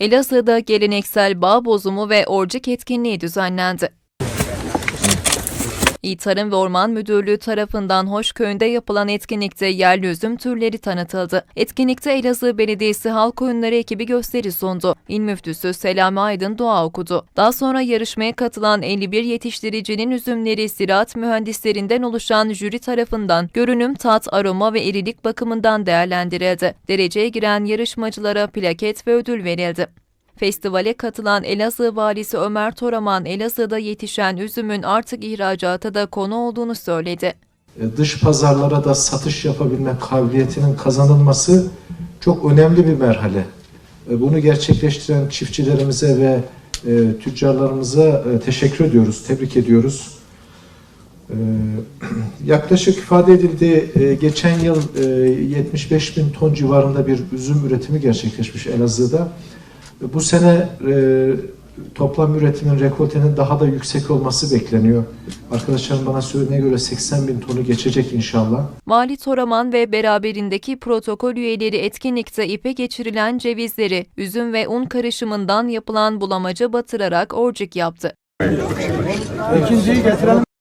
Elazığ'da geleneksel bağ bozumu ve orcik etkinliği düzenlendi. İl Tarım ve Orman Müdürlüğü tarafından Hoşköy'ünde yapılan etkinlikte yerli üzüm türleri tanıtıldı. Etkinlikte Elazığ Belediyesi Halk Oyunları ekibi gösteri sundu. İl Müftüsü Selami Aydın dua okudu. Daha sonra yarışmaya katılan 51 yetiştiricinin üzümleri ziraat mühendislerinden oluşan jüri tarafından görünüm, tat, aroma ve irilik bakımından değerlendirildi. Dereceye giren yarışmacılara plaket ve ödül verildi. Festivale katılan Elazığ valisi Ömer Toraman, Elazığ'da yetişen üzümün artık ihracata da konu olduğunu söyledi. E, dış pazarlara da satış yapabilme kabiliyetinin kazanılması çok önemli bir merhale. E, Bunu gerçekleştiren çiftçilerimize ve e, tüccarlarımıza teşekkür ediyoruz, tebrik ediyoruz. Yaklaşık ifade edildi, geçen yıl e, 75 bin ton civarında bir üzüm üretimi gerçekleşmiş Elazığ'da. Bu sene e, toplam üretimin, rekoltenin daha da yüksek olması bekleniyor. Arkadaşlarım bana söylediğine göre 80 bin tonu geçecek inşallah. Vali Toraman ve beraberindeki protokol üyeleri etkinlikte ipe geçirilen cevizleri üzüm ve un karışımından yapılan bulamaca batırarak orcik yaptı. İkinciyi getirelim.